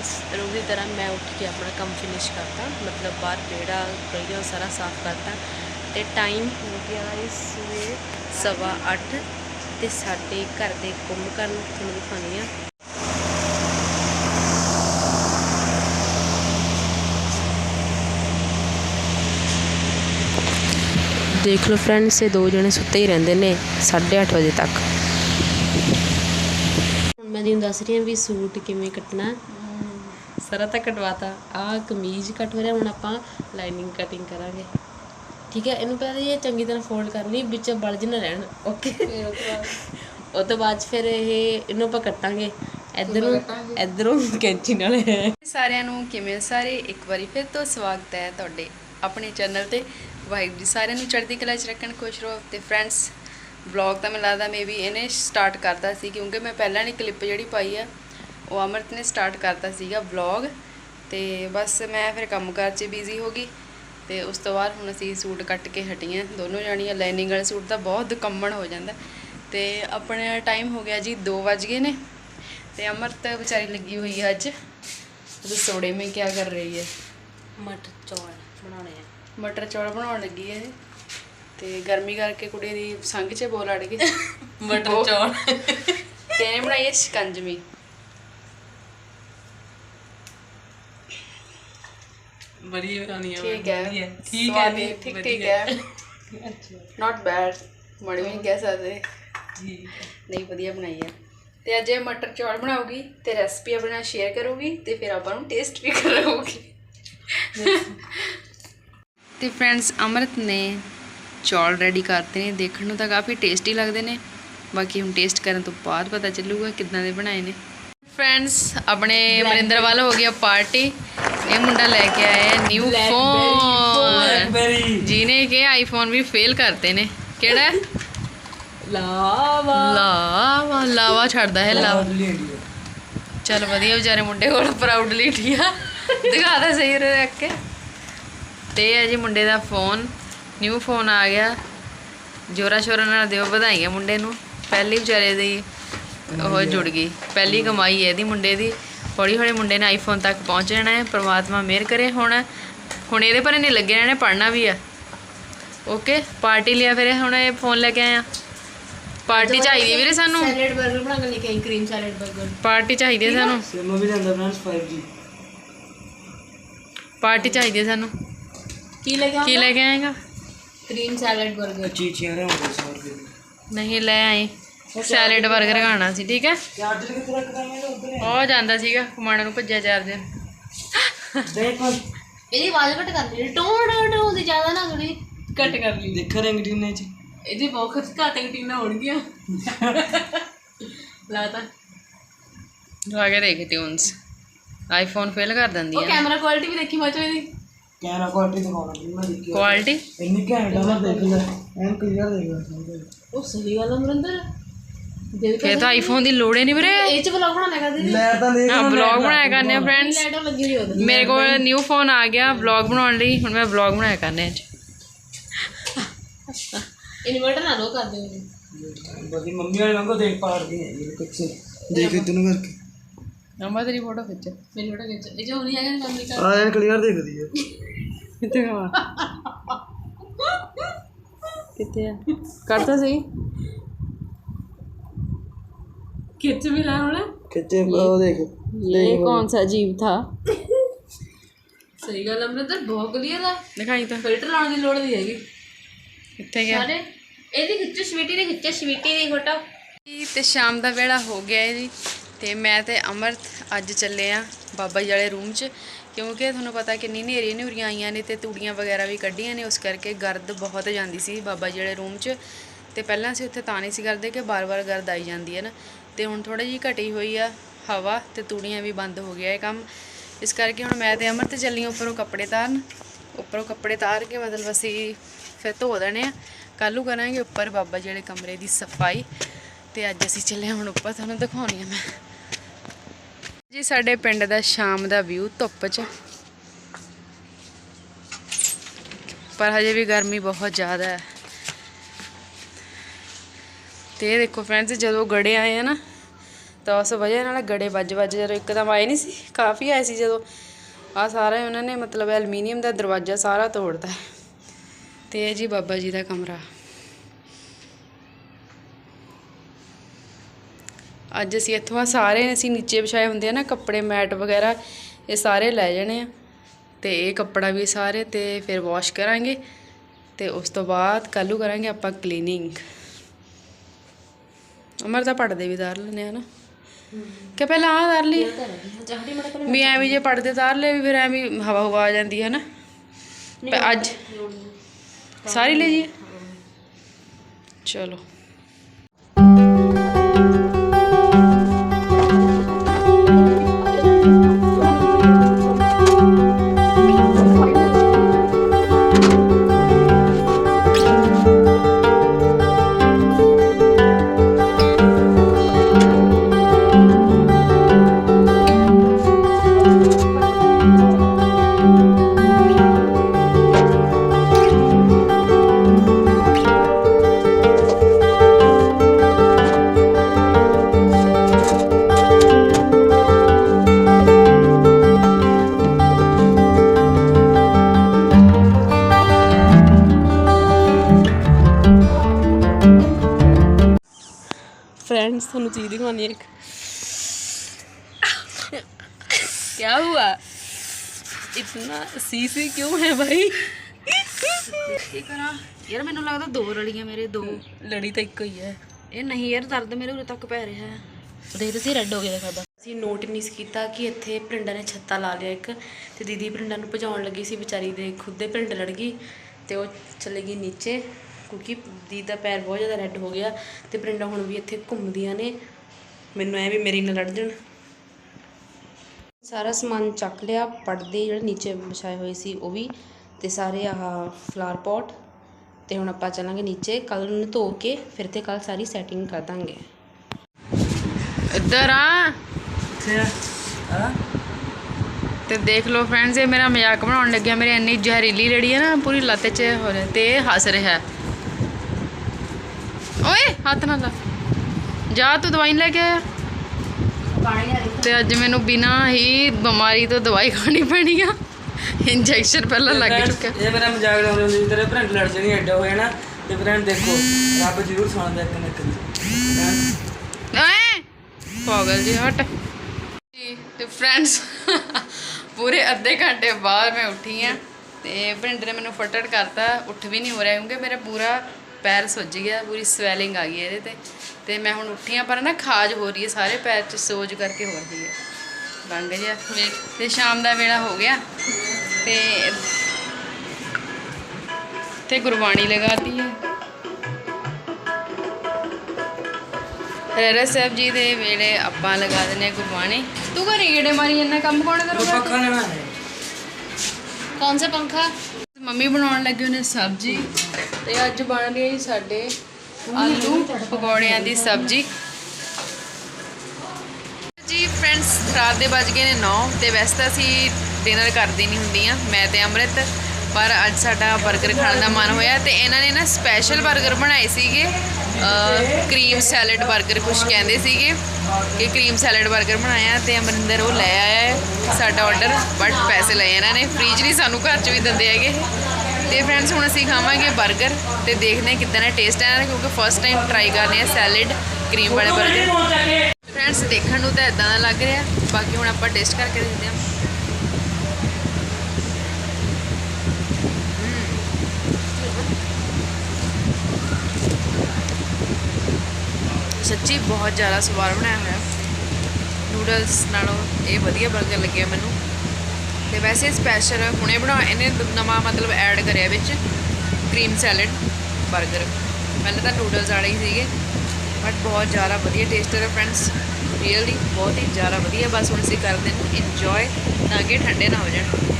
Friends ਰੋਜ਼ ਦੀ ਤਰ੍ਹਾਂ ਮੈਂ ਉੱਠ ਕੇ ਆਪਣਾ ਕੰਮ ਫਿਨਿਸ਼ ਕਰਤਾ, ਮਤਲਬ ਬਾਹਰ ਵਿਹੜਾ, ਗਲੀਆਂ ਸਾਰਾ ਸਾਫ਼ ਕਰਤਾ ਤੇ ਟਾਈਮ ਹੋ ਗਿਆ ਇਸ ਵੇ ਸਵਾ ਅੱਠ ਤੇ ਸਾਡੇ ਘਰ ਦੇ ਕੰਮ ਕਰਨ ਤੁਹਾਨੂੰ ਦਿਖਾਉਂਦੀ ਆ ਦੇਖ ਲਓ ਫਰੈਂਡਸ ਇਹ ਦੋ ਜਣੇ ਸੁੱਤੇ ਹੀ ਰਹਿੰਦੇ ਨੇ 8:30 ਵਜੇ ਤੱਕ। ਹੁਣ ਮੈਂ ਤੁਹਾਨੂੰ ਦੱਸ ਰਹੀ ਹਾਂ ਵੀ ਸੂਟ ਕਿਵੇਂ ਕੱਟਣਾ। ਸਾਰਾ ਤਾਂ ਕਟਵਾਤਾ। ਆਹ ਕਮੀਜ਼ ਕੱਟ ਹੋ ਰਿਹਾ ਹੁਣ ਆਪਾਂ ਲਾਈਨਿੰਗ ਕਟਿੰਗ ਕਰਾਂਗੇ। ਠੀਕ ਹੈ ਇਹਨੂੰ ਪਹਿਲਾਂ ਇਹ ਚੰਗੀ ਤਰ੍ਹਾਂ ਫੋਲਡ ਕਰਨੀ ਵਿੱਚ ਬਲਜ ਨਾ ਰਹਿਣ। ਓਕੇ ਉਹ ਤੋਂ ਬਾਅਦ? ਫਿਰ ਇਹ ਇਹਨੂੰ ਆਪਾਂ ਕੱਟਾਂਗੇ। ਇਧਰੋਂ ਇਧਰੋਂ ਕੈਂਚੀ ਨਾਲ। ਸਾਰਿਆਂ ਨੂੰ ਕਿਵੇਂ ਸਾਰੇ? ਇੱਕ ਵਾਰੀ ਫਿਰ ਤੋਂ ਸਵਾਗਤ ਹੈ ਤੁਹਾਡੇ ਆਪਣੇ ਚੈਨਲ ਤੇ। ਵਾਹਿਗੁਰੂ ਜੀ ਸਾਰਿਆਂ ਨੂੰ ਚੜ੍ਹਦੀ ਕਲਾ 'ਚ ਰੱਖਣ ਖੁਸ਼ ਰਹੋ। ਤੇ ਫਰੈਂਡਸ ਵਲੌਗ ਤਾਂ ਮੈਨੂੰ ਲੱਗਦਾ ਮੇਬੀ ਇਹਨੇ ਸਟਾਰਟ ਕਰਤਾ ਸੀ ਕਿਉਂਕਿ ਮੈਂ ਪਹਿਲਾਂ ਨਹੀਂ ਕਲਿੱਪ ਜਿਹੜੀ ਪਾਈ ਆ ਉਹ ਅਮਰਤ ਨੇ ਸਟਾਰਟ ਕਰਤਾ ਸੀਗਾ ਵਲੌਗ ਤੇ ਬਸ ਮੈਂ ਫਿਰ ਕੰਮ ਕੰਮਕਾਰ 'ਚ ਬਿਜ਼ੀ ਹੋ ਗਈ ਤੇ ਉਸ ਤੋਂ ਬਾਅਦ ਹੁਣ ਅਸੀਂ ਸੂਟ ਕੱਟ ਕੇ ਹਟੀਆਂ ਦੋਨੋਂ ਜਾਣੀਆਂ ਲਾਈਨਿੰਗ ਵਾਲੇ ਸੂਟ ਦਾ ਬਹੁਤ ਕੰਮਣ ਹੋ ਜਾਂਦਾ। ਤੇ ਆਪਣਾ ਟਾਈਮ ਹੋ ਗਿਆ ਜੀ 2 ਵਜ ਗਏ ਨੇ ਤੇ ਅਮਰਤ ਵਿਚਾਰੀ ਲੱਗੀ ਹੋਈ ਹੈ ਅੱਜ। ਰਸੋੜੇ ਮੇਂ ਕੀ ਕਰ ਰਹੀ ਹੈ? ਮਟਰ ਚੌਲ ਬਣਾਉਣੇ ਆ। ਮਟਰ ਚੌਲ ਬਣਾਉਣ ਲੱਗੀ ਹੈ। ਤੇ ਗਰਮੀ ਕਰਕੇ ਕੁੜੀ ਦੀ ਸੰਗ 'ਚ ਬੋਲ ਅੜ ਗਈ। ਮਟਰ ਚੌਲ। ਤੇ ਬਣਾਈ ਹੈ ਸ਼ਿਕੰਜਮੀ ਠੀਕ ਹੈ। ਠੀਕ ਹੈ ਸਵਾਦ ਜੀ, ਠੀਕ ਠੀਕ ਵਧੀਆ। ਹੈ ਨਾਟ ਬੈਡ ਮੜੀ ਵੀ ਨਹੀਂ ਕਹਿ ਸਕਦੇ ਨਹੀਂ ਵਧੀਆ ਬਣਾਈ ਹੈ। ਤੇ ਅੱਜ ਇਹ ਮਟਰ ਚੌਲ ਬਣਾਉਗੀ ਤੇ ਰੈਸਪੀ ਆਪਣੇ ਨਾਲ ਸ਼ੇਅਰ ਕਰੂਗੀ ਤੇ ਫਿਰ ਆਪਾਂ ਨੂੰ ਟੇਸਟ ਵੀ ਕਰਾਉਗੀ ਤੇ ਫਰੈਂਡਸ ਅਮਰਤ ਨੇ ਚੌਲ ਰੈਡੀ ਕਰਤੇ ਨੇ। ਦੇਖਣ ਨੂੰ ਤਾਂ ਕਾਫੀ ਟੇਸਟੀ ਲੱਗਦੇ ਨੇ। ਬਾਕੀ ਹੁਣ ਟੇਸਟ ਕਰਨ ਤੋਂ ਬਾਅਦ ਪਤਾ ਚੱਲੂਗਾ ਕਿੱਦਾਂ ਦੇ ਬਣਾਏ ਨੇ। ਫਰੈਂਡਸ ਆਪਣੇ ਮਰਿੰਦਰ ਵੱਲ ਹੋ ਗਿਆ ਪਾਰਟੀ ਇਹ ਮੁੰਡਾ ਲੈ ਕੇ ਆਇਆ ਹੈ ਨਿਊ ਫੋਨ ਜਿਹਨੇ ਕਿ ਆਈਫੋਨ ਵੀ ਫੇਲ ਕਰਤੇ ਨੇ। ਕਿਹੜਾ? ਲਾਵਾ। ਲਾਵਾ ਲਾਵਾ ਛੱਡਦਾ ਹੈ ਲਾਵਾ। ਚਲ ਵਧੀਆ ਵਿਚਾਰੇ ਮੁੰਡੇ ਕੋਲ ਪ੍ਰਾਊਡਲੀ ਠੀਆ ਦਿਖਾਦਾ ਸਹੀ ਰੱਖ ਕੇ। ਤੇ ਹੈ ਜੀ ਮੁੰਡੇ ਦਾ ਫੋਨ ਨਿਊ ਫੋਨ ਆ ਗਿਆ। ਜੋਰਾ ਸ਼ੋਰਾ ਨਾਲ ਦਿਓ ਵਧਾਈਆਂ ਮੁੰਡੇ ਨੂੰ। ਪਹਿਲੀ ਵਿਚਾਰੇ ਦੀ ਉਹ ਜੁੜ ਗਈ। ਪਹਿਲੀ ਕਮਾਈ ਹੈ ਇਹਦੀ ਮੁੰਡੇ ਦੀ। ਹੌਲੀ ਹੌਲੀ ਮੁੰਡੇ ਨੇ ਆਈਫੋਨ ਤੱਕ ਪਹੁੰਚ ਜਾਣਾ ਹੈ ਪ੍ਰਮਾਤਮਾ ਮਿਹਰ ਕਰੇ ਹੁਣ। ਹੁਣ ਇਹਦੇ ਪਰ ਨਹੀਂ ਲੱਗੇ ਰਹਿਣਾ ਪੜਨਾ ਵੀ ਆ। ਓਕੇ ਪਾਰਟੀ ਲਿਆ ਫਿਰ ਹੁਣ ਇਹ ਫੋਨ ਲੈ ਕੇ ਆਇਆ ਪਾਰਟੀ ਚਾਹੀਦੀ ਵੀਰੇ ਸਾਨੂੰ। ਸੈਲਡ 버ਗਰ ਬਣਾ ਕੇ ਲੈ ਕੇ ਆਈ ਸੈਲਡ 버ਗਰ ਪਾਰਟੀ ਚਾਹੀਦੀ ਹੈ ਸਾਨੂੰ। ਸਿਮ ਵੀ ਲੈਂਦਾ ਬ੍ਰਾਂਡ 5G ਪਾਰਟੀ ਚਾਹੀਦੀ ਹੈ ਸਾਨੂੰ। ਕੀ ਲੈ ਕੇ ਕੀ ਲੈ ਕੇ ਆਏਗਾ? ਕਰੀਮ ਸੈਲਡ 버ਗਰ ਚੀਚੀਆਂ ਰਹਿ ਹੁੰਦੇ 100 ਰੁਪਏ। ਨਹੀਂ ਲੈ ਆਏ। ਸੈਲਡ 버ਗਰ ਖਾਣਾ ਸੀ ਠੀਕ ਹੈ? ਚਾਰਜਰ ਕਿੱਥੇ ਰੱਖਦਾ ਮੈਂ ਉਧਰ ਉਹ ਜਾਂਦਾ ਸੀਗਾ ਕਮਾਣਾ ਨੂੰ ਭੱਜਿਆ ਚਾਰ ਦਿਨ। ਦੇਖ ਇਹਦੀ ਆਵਾਜ਼ ਘਟ ਕਰ ਲਈ। ਟੋਂ ਟੋਂ ਟੋਂ ਦੀ ਜ਼ਿਆਦਾ ਨਾ ਥੋੜੀ ਘਟ ਕਰ ਲਈ। ਦੇਖ ਰੰਗਟੀਨੇ ਚ। ਇਹਦੀ ਬਹੁਤ ਘੱਟ ਘਟੀਆਂ ਹੋਣਗੀਆਂ। ਲਾਤਾ ਲਾ ਕੇ ਦੇਖ ਟਿਊਨਸ ਆਈਫੋਨ ਫੇਲ ਕਰ ਦਿੰਦੀ ਉਹ ਹੈ ਕੈਮਰਾ ਕੁਆਲਿਟੀ ਵੀ ਦੇਖੀ ਮਚੋ ਇਹਦੀ। ਕੈਮਰਾ ਕੁਆਲਿਟੀ ਦਿਖਾਉਣਾ ਜੀ ਮੈਂ ਦੇਖਿਆ। ਕੁਆਲਿਟੀ ਇੰਨੀ ਘੈਂਟ ਆ ਨਾ ਦੇਖ ਲੈ। ਐਨ ਕਲੀਅਰ ਦੇਖ ਲੈ। ਉਹ ਸਹੀ ਗੱਲ ਆ ਮਰਿੰਦਰ ਫੇਰ ਤਾਂ ਆਈਫੋਨ ਦੀ ਲੋੜ ਹੀ ਨਹੀਂ ਵੀਰੇ। ਇਹ ਚ ਵਲੌਗ ਬਣਾਉਣਾ ਕਰਦੀ ਸੀ ਲੈ ਤਾਂ ਦੇਖ ਹਾਂ ਵਲੌਗ ਬਣਾਇਆ ਕਰਨੇ ਆ ਫਰੈਂਡਸ ਲਾਈਟਾਂ ਲੱਗੀ ਹੋਈ ਉਹਦੇ ਮੇਰੇ ਕੋਲ ਨਿਊ ਫੋਨ ਆ ਗਿਆ ਵਲੌਗ ਬਣਾਉਣ ਲਈ। ਹੁਣ ਮੈਂ ਵਲੌਗ ਬਣਾਇਆ ਕਰਨੇ ਅੱਜ। ਇਨਵਰਟਰ ਨਾ ਲੋ ਕਰ ਦਿਓ। ਬਦੀ ਮੰਮੀ ਵਾਲੇ ਵਾਂਗੂ ਦੇਖ ਪਾੜਦੀ ਹੈ ਇਹ ਕੁਛ। ਦੇਖ ਇਤਨੂੰ ਕਰਕੇ। ਨੰਬਰ ਤੇਰੀ ਫੋਟੋ ਖਿੱਚ। ਮੇਰੀ ਫੋਟੋ ਖਿੱਚ। ਇਹ ਜੋ ਨਹੀਂ ਹੈਗਾ ਮੰਮੀ ਦਾ ਆ ਐਨ ਕਲੀਅਰ ਦਿਖਦੀ ਹੈ ਕਿੱਥੇ ਆ? ਕਿੱਥੇ ਆ? ਕਰਤਾ ਸਹੀ? ਖਿੱਚ ਵੀ ਲੈ ਹੁਣ ਕਿੱਥੇ ਉਹ ਦੇਖ ये कौन सा जीव था ਸਹੀ ਗੱਲ ਆ ਮਰਿੰਦਰ ਬਹੁਤ ਕਲੀਅਰ ਆ ਦਿਖਾਈ ਤਾਂ ਫਿਲਟਰ ਲਾਉਣ ਦੀ ਲੋੜ ਨਹੀਂ ਹੈਗੀ ਕਿੱਥੇ ਗਿਆ ਸਾਰੇ ਇਹਦੀ ਖਿੱਚੋ ਸਵੀਟੀ ਦੀ ਖਿੱਚੋ ਸਵੀਟੀ ਦੀ ਫੋਟੋ ਜੀ ਤੇ ਸ਼ਾਮ ਦਾ ਵੇਲਾ ਹੋ ਗਿਆ ਹੈ ਜੀ ਤੇ ਮੈਂ ਤੇ ਅਮਰਤ ਅੱਜ ਚੱਲੇ ਆ ਬਾਬਾ ਜੀ ਵਾਲੇ ਰੂਮ 'ਚ ਕਿਉਂਕਿ ਤੁਹਾਨੂੰ ਪਤਾ ਕਿੰਨੀ ਨੇਰੀ ਨੂਰੀਆਂ ਆਈਆਂ ਨੇ ਤੇ ਤੂੜੀਆਂ ਵਗੈਰਾ ਵੀ ਕੱਢੀਆਂ ਨੇ ਉਸ ਕਰਕੇ ਗਰਦ ਬਹੁਤ ਜਾਂਦੀ ਸੀ ਬਾਬਾ ਜੀ ਵਾਲੇ ਰੂਮ 'ਚ ਤੇ ਪਹਿਲਾਂ ਅਸੀਂ ਉੱਥੇ ਤਾਂ ਨਹੀਂ ਸੀ ਕਰਦੇ ਕਿ ਬਾਰ-ਬਾਰ ਗਰਦ ਆਈ ਜਾਂਦੀ ਹੈ ਨਾ ਤੇ ਹੁਣ ਥੋੜਾ ਜਿਹੀ ਘਟੀ ਹੋਈ ਆ ਹਵਾ ਤੇ ਤੂੜੀਆਂ ਵੀ ਬੰਦ ਹੋ ਗਿਆ ਇਹ ਕੰਮ। ਇਸ ਕਰਕੇ ਹੁਣ ਮੈਂ ਤੇ ਅਮਰਤ ਚੱਲੀਆਂ ਉੱਪਰੋਂ ਕੱਪੜੇ ਤਾਰਨ। ਉੱਪਰੋਂ ਕੱਪੜੇ ਤਾਰ ਕੇ ਮਤਲਬ ਅਸੀਂ ਫਿਰ ਧੋ ਦੇਣੇ ਆ। ਕੱਲ੍ਹ ਨੂੰ ਕਰਾਂਗੇ ਉੱਪਰ ਬਾਬਾ ਜੀ ਵਾਲੇ ਕਮਰੇ ਦੀ ਸਫ਼ਾਈ। ਤੇ ਅੱਜ ਅਸੀਂ ਚੱਲੇ ਹੁਣ ਉੱਪਰ, ਤੁਹਾਨੂੰ ਦਿਖਾਉਣੀ ਆ ਮੈਂ। ਜੀ, ਸਾਡੇ ਪਿੰਡ ਦਾ ਸ਼ਾਮ ਦਾ ਵਿਊ ਧੁੱਪ 'ਚ। ਪਰ ਹਜੇ ਵੀ ਗਰਮੀ ਬਹੁਤ ਜ਼ਿਆਦਾ ਹੈ। ਤੇ ਇਹ ਦੇਖੋ ਫਰੈਂਡਸ ਜਦੋਂ ਗੜੇ ਆਏ ਆ ਨਾ ਤਾਂ ਉਸ ਵਜ੍ਹਾ ਨਾਲ ਗੜੇ ਵੱਜ ਵੱਜ ਜਦੋਂ ਇੱਕਦਮ ਆਏ ਨਹੀਂ ਸੀ, ਕਾਫੀ ਆਏ ਸੀ ਜਦੋਂ। ਆ ਸਾਰਾ ਉਹਨਾਂ ਨੇ ਮਤਲਬ ਐਲੂਮੀਨੀਅਮ ਦਾ ਦਰਵਾਜ਼ਾ ਸਾਰਾ ਤੋੜਦਾ ਹੈ। ਤੇ ਇਹ ਜੀ ਬਾਬਾ ਜੀ ਦਾ ਕਮਰਾ। ਅੱਜ ਅਸੀਂ ਇੱਥੋਂ ਆ, ਸਾਰੇ ਅਸੀਂ ਨੀਚੇ ਵਿਛਾਏ ਹੁੰਦੇ ਆ ਨਾ, ਕੱਪੜੇ, ਮੈਟ ਵਗੈਰਾ, ਇਹ ਸਾਰੇ ਲੈ ਜਾਣੇ ਆ। ਤੇ ਇਹ ਕੱਪੜਾ ਵੀ ਸਾਰੇ ਤੇ ਫਿਰ ਵਾਸ਼ ਕਰਾਂਗੇ। ਤੇ ਉਸ ਤੋਂ ਬਾਅਦ ਕੱਲੂ ਕਰਾਂਗੇ ਆਪਾਂ ਕਲੀਨਿੰਗ ਅਮਰ ਤਾਂ ਪੜਦੇ ਵੀ ਤਾਰ ਲੈਨੇ ਆ ਨਾ ਕਿ ਪਹਿਲਾਂ ਆ ਤਾਰ ਲਈ। ਚਾਹੜੀ ਮੜਾ ਕਰ ਵੀ ਐਵੇਂ ਜੇ ਪੜਦੇ ਤਾਰ ਲਏ ਵੀ ਫਿਰ ਐਵੇਂ ਹਵਾ ਹਵਾ ਆ ਜਾਂਦੀ ਹੈ ਨਾ। ਪਰ ਅੱਜ। ਸਾਰੀ ਲੈ ਜੀ। ਚਲੋ। फ्रेंड्स ਤੁਹਾਨੂੰ ਚੀਜ਼ ਦਿਖਾਉਣੀ ਹੈ ਇੱਕ क्या हुआ इतना सीसी क्यों है भाई ਕੀ ਕਰਾਂ ਯਾਰ ਮੈਨੂੰ ਲੱਗਦਾ ਦੋ ਰਲੀਆਂ ਮੇਰੇ ਦੋ ਲੜੀ ਤਾਂ ਇੱਕੋ ਹੀ ਹੈ ਇਹ ਨਹੀਂ ਯਾਰ ਦਰਦ ਮੇਰੇ ਉਰੇ ਤੱਕ ਪੈ ਰਿਹਾ ਹੈ ਦੇਖ ਤੁਸੀਂ ਰੈੱਡ ਹੋ ਗਿਆ ਦੇਖਦਾ ਅਸੀਂ ਨੋਟ ਨਹੀਂ ਸੀ ਕੀਤਾ ਕਿ ਇੱਥੇ ਭਰਿੰਡਾ ਨੇ ਛੱਤਾ ਲਾ ਲਿਆ ਇੱਕ ਤੇ ਦੀਦੀ ਭਰਿੰਡਾ ਨੂੰ ਭਜਾਉਣ ਲੱਗੀ ਸੀ ਵਿਚਾਰੀ ਦੇ ਖੁਦ ਦੇ ਭਰਿੰਡ ਲੜ ਗਈ ਤੇ ਉਹ ਚਲੇ ਗਈ ਨੀਚੇ ਕਿਉਂਕਿ ਦੀਦੀ ਦਾ ਪੈਰ ਬਹੁਤ ਜ਼ਿਆਦਾ ਰੈੱਡ ਹੋ ਗਿਆ ਤੇ ਭਰਿੰਡਾ ਹੁਣ ਵੀ ਇੱਥੇ ਘੁੰਮਦੀਆਂ ਨੇ। ਮੈਨੂੰ ਐ ਵੀ ਮੇਰੇ ਨਾਲ ਲੜ ਜਾਣ। ਸਾਰਾ ਸਮਾਨ ਚੱਕ ਲਿਆ ਪੜਦੇ ਜਿਹੜੇ ਨੀਚੇ ਵਿਛਾਏ ਹੋਏ ਸੀ ਉਹ ਵੀ ਤੇ ਸਾਰੇ ਆਹ ਫਲਾਰ ਪੋਟ ਤੇ ਹੁਣ ਆਪਾਂ ਚੱਲਾਂਗੇ ਨੀਚੇ। ਕੱਲ ਨੂੰ ਧੋ ਕੇ ਫਿਰ ਤੇ ਕੱਲ ਸਾਰੀ ਸੈਟਿੰਗ ਕਰ ਦਾਂਗੇ। ਇੱਧਰ ਆ। ਤੇ ਦੇਖ ਲਓ ਫਰੈਂਡਸ ਇਹ ਮੇਰਾ ਮਜ਼ਾਕ ਬਣਾਉਣ ਲੱਗਿਆ। ਮੇਰੀ ਇੰਨੀ ਜ਼ਹਿਰੀਲੀ ਲੜੀ ਹੈ ਨਾ, ਪੂਰੀ ਲੱਤ 'ਚ ਹੋ ਰਿਹਾ ਤੇ ਹੱਸ ਰਿਹਾ। ਓਏ ਹੱਥ ਨਾ ਲਾ। ਜਾ ਤੂੰ ਦਵਾਈ ਲੈ ਕੇ ਆਇਆ ਤੇ ਅੱਜ ਮੈਨੂੰ ਬਿਨਾ ਹੀ ਬਿਮਾਰੀ ਤੋਂ ਦਵਾਈ ਖਾਣੀ ਪੈਣੀ ਆ। ਇੰਜੈਕਸ਼ਨ ਪਹਿਲਾਂ ਲੱਗ ਚੁੱਕਾ। ਇਹ ਮੇਰਾ ਮਜ਼ਾਕ ਉਡਾਉਂਦੇ ਹੁੰਦੇ ਸੀ ਤੇਰੇ ਭਰੰਡ ਲੜ ਜਣੀ ਐਡਾ ਹੋਇਆ ਨਾ ਤੇ ਭਰੰਡ ਦੇਖੋ ਰੱਬ ਜ਼ਰੂਰ ਸੁਣਦਾ ਇੱਕ ਨਾ ਇੱਕ ਦੀ ਹੈਂ? ਓਏ ਪਾਗਲ ਜੀ ਹਟ। ਜੀ ਤੇ ਫਰੈਂਡਸ ਪੂਰੇ ਅੱਧੇ ਘੰਟੇ ਬਾਅਦ ਮੈਂ ਉੱਠੀ ਆ। ਤੇ ਭਿੰਡ ਨੇ ਮੈਨੂੰ ਫਟੜ ਕਰਤਾ ਉੱਠ ਵੀ ਨਹੀਂ ਹੋ ਰਿਹਾ ਕਿਉਂਕਿ ਮੇਰਾ ਪੂਰਾ ਪੈਰ ਸੁੱਜ ਗਿਆ ਪੂਰੀ ਸਵੈਲਿੰਗ ਆ ਗਈ ਇਹਦੇ ਤੇ। ਤੇ ਮੈਂ ਹੁਣ ਉੱਠੀ ਆ ਪਰ ਨਾ ਖਾਜ ਹੋ ਰਹੀ ਹੈ ਸਾਰੇ ਪੈਰ 'ਚ ਸੋਜ ਕਰਕੇ ਹੋ ਰਹੀ ਹੈ। ਰੰਗ ਜਿਹਾ ਤੇ ਸ਼ਾਮ ਦਾ ਵੇਲਾ ਹੋ ਗਿਆ। ਤੇ ਤੇ ਗੁਰਬਾਣੀ ਲਗਾਤੀ ਹੈ। ਰਹਿਰਾ ਸਾਹਿਬ ਜੀ ਦੇ ਵੇਲੇ ਆਪਾਂ ਲਗਾ ਹਾਂ ਗੁਰਬਾਣੀ। ਤੂੰ ਘਰੇ ਗੇੜੇ ਮਾਰੀ ਇੰਨਾ ਕੰਮ ਕੌਣ ਕਰੂਗਾ? ਪੱਖਾ ਲੈਣਾ ਹੈ। ਕੌਣ ਸਾ ਪੰਖਾ? ਮੰਮੀ ਬਣਾਉਣ ਲੱਗੇ ਉਹਨੇ ਸਬਜ਼ੀ। ਤੇ ਅੱਜ ਬਣ ਰਹੀ ਹੈ ਸਾਡੇ ਆਲੂ ਪਕੌੜਿਆਂ ਦੀ ਸਬਜ਼ੀ। ਜੀ ਫਰੈਂਡਸ ਰਾਤ ਦੇ ਵੱਜ ਗਏ ਨੇ 9 ਤੇ ਵੈਸੇ ਤਾਂ ਅਸੀਂ ਡਿਨਰ ਕਰਦੀ ਨਹੀਂ ਹੁੰਦੀ ਹੁੰਦੀਆਂ ਮੈਂ ਤੇ ਅੰਮ੍ਰਿਤ ਪਰ ਅੱਜ ਸਾਡਾ 버ਗਰ ਖਾਣ ਦਾ ਮਨ ਹੋਇਆ ਤੇ ਇਹਨਾਂ ਨੇ ਨਾ ਸਪੈਸ਼ਲ 버ਗਰ ਬਣਾਏ ਸੀਗੇ। ਕਰੀਮ ਸੈਲਡ 버ਗਰ ਕੁਝ ਕਹਿੰਦੇ ਸੀਗੇ ਕਿ ਕਰੀਮ ਸੈਲਡ 버ਗਰ ਬਣਾਇਆ ਤੇ ਅਮਰਿੰਦਰ ਉਹ ਲੈ ਆਇਆ ਹੈ ਸਾਡਾ ਆਰਡਰ ਬਟ ਪੈਸੇ ਲਏ ਇਹਨਾਂ ਨੇ। ਫ੍ਰੀਜ ਨਹੀਂ ਸਾਨੂੰ ਘਰ 'ਚ ਵੀ ਦਿੰਦੇ ਹੈਗੇ। ਤੇ ਫਰੈਂਡਸ ਹੁਣ ਅਸੀਂ ਖਾਵਾਂਗੇ 버ਗਰ ਤੇ ਦੇਖਦੇ ਹਾਂ ਕਿਦਾਂ ਦਾ ਟੇਸਟ ਆਇਆ, ਕਿਉਂਕਿ ਫਸਟ ਟਾਈਮ ਟਰਾਈ ਕਰਨੇ ਆ ਸੈਲਡ ਕਰੀਮ ਵਾਲੇ 버ਗਰ ਫਰੈਂਡਸ ਦੇਖਣ ਨੂੰ ਤਾਂ ਇਦਾਂ ਦਾ ਲੱਗ ਰਿਹਾ, ਬਾਕੀ ਹੁਣ ਆਪਾਂ ਟੇਸਟ ਕਰਕੇ ਦੇਖਦੇ ਹਾਂ। ਸੱਚੀ ਬਹੁਤ ਜ਼ਿਆਦਾ ਸਵਾਦ ਬਣਾਇਆ ਹੋਇਆ। ਨੂਡਲਸ ਨਾਲੋਂ ਇਹ ਵਧੀਆ 버ਗਰ ਲੱਗਿਆ ਮੈਨੂੰ। ਤੇ ਵੈਸੇ ਸਪੈਸ਼ਲ ਹੁਣੇ ਬਣਾ, ਇਹਨੇ ਨਵਾਂ ਮਤਲਬ ਐਡ ਕਰਿਆ ਵਿੱਚ ਕਰੀਮ ਸੈਲਡ 버ਗਰ ਪਹਿਲਾਂ ਤਾਂ ਨੂਡਲਸ ਵਾਲੇ ਹੀ ਸੀਗੇ ਬਟ ਬਹੁਤ ਜ਼ਿਆਦਾ ਵਧੀਆ ਟੇਸਟ ਹੈ ਫਰੈਂਡਸ ਰੀਅਲੀ ਬਹੁਤ ਹੀ ਜ਼ਿਆਦਾ ਵਧੀਆ, ਬਸ ਹੁਣ ਅਸੀਂ ਕਰਦੇ ਨੂੰ ਇੰਜੋਏ ਤਾਂ ਕਿ ਠੰਡੇ ਨਾ ਹੋ ਜਾਣ।